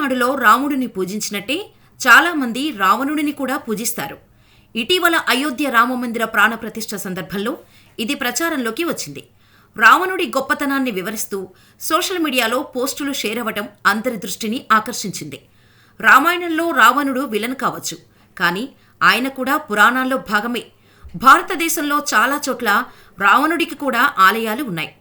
తమిళనాడులో రాముడిని పూజించినట్టే చాలామంది రావణుడిని కూడా పూజిస్తారు. ఇటీవల అయోధ్య రామమందిర ప్రాణప్రతిష్ఠ సందర్భంలో ఇది ప్రచారంలోకి వచ్చింది. రావణుడి గొప్పతనాన్ని వివరిస్తూ సోషల్ మీడియాలో పోస్టులు షేర్ అవ్వటం అందరి దృష్టిని ఆకర్షించింది. రామాయణంలో రావణుడు విలన్ కావచ్చు కానీ ఆయన కూడా పురాణాల్లో భాగమే. భారతదేశంలో చాలా చోట్ల రావణుడికి కూడా ఆలయాలు ఉన్నాయి.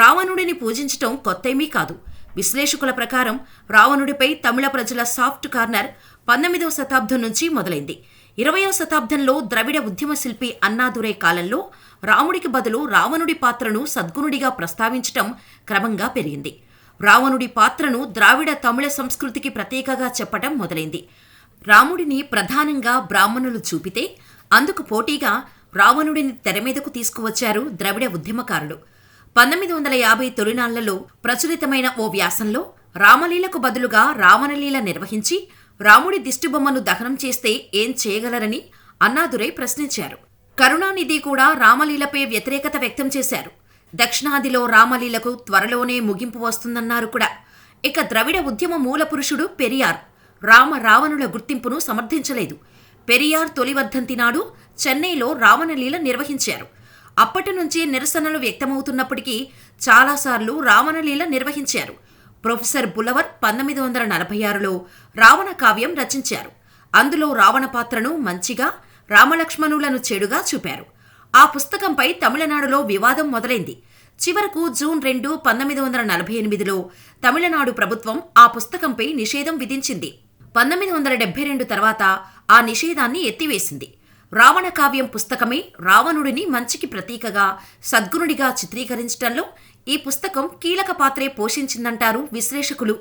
రావణుడిని పూజించటం కొత్తేమీ కాదు. విశ్లేషకుల ప్రకారం రావణుడిపై తమిళ ప్రజల సాఫ్ట్ కార్నర్ పంతొమ్మిదవ శతాబ్దం నుంచి మొదలైంది. ఇరవయవ శతాబ్దంలో ద్రవిడ ఉద్యమ శిల్పి అన్నాదురై కాలంలో రాముడికి బదులు రావణుడి పాత్రను సద్గుణుడిగా ప్రస్తావించటం క్రమంగా పెరిగింది. రావణుడి పాత్రను ద్రావిడ తమిళ సంస్కృతికి ప్రత్యేకగా చెప్పటం మొదలైంది. రాముడిని ప్రధానంగా బ్రాహ్మణులు చూపితే అందుకు పోటీగా రావణుడిని తెరమీదకు తీసుకువచ్చారు ద్రవిడ ఉద్యమకారులు. పంతొమ్మిది వందల యాభై తొలినాళ్ళలో ప్రచురితమైన ఓ వ్యాసంలో రామలీలకు బదులుగా రావణలీల నిర్వహించి రాముడి దిష్టిబొమ్మను దహనం చేస్తే ఏం చేయగలరని అన్నాదురై ప్రశ్నించారు. కరుణానిధి కూడా రామలీలపై వ్యతిరేకత వ్యక్తం చేశారు. దక్షిణాదిలో రామలీలకు త్వరలోనే ముగింపు వస్తుందన్నారు కూడా. ఇక ద్రవిడ ఉద్యమ మూల పురుషుడు పెరియార్. రామ రావణుల గుర్తింపును సమర్థించలేదు. పెరియార్ తొలి వర్ధంతి నాడు చెన్నైలో రావణలీల నిర్వహించారు. అప్పటి నుంచి నిరసనలు వ్యక్తమవుతున్నప్పటికీ చాలాసార్లు రావణలీల నిర్వహించారు. ప్రొఫెసర్ బులవర్ పంతొమ్మిది వందల నలభై ఆరులో రావణ కావ్యం రచించారు. అందులో రావణ పాత్రను మంచిగా రామలక్ష్మణులను చెడుగా చూపారు. ఆ పుస్తకంపై తమిళనాడులో వివాదం మొదలైంది. చివరకు జూన్ రెండు పంతొమ్మిది వందల నలభై ఎనిమిదిలో తమిళనాడు ప్రభుత్వం ఆ పుస్తకంపై నిషేధం విధించింది. పంతొమ్మిది వందల డెబ్బై రెండు తర్వాత ఆ నిషేధాన్ని ఎత్తివేసింది. రావణ కావ్యం పుస్తకమే రావణుడిని మంచికి ప్రతీకగా సద్గుణుడిగా చిత్రీకరించడంలో ఈ పుస్తకం కీలక పాత్రే పోషించిందంటారు విశ్లేషకులు.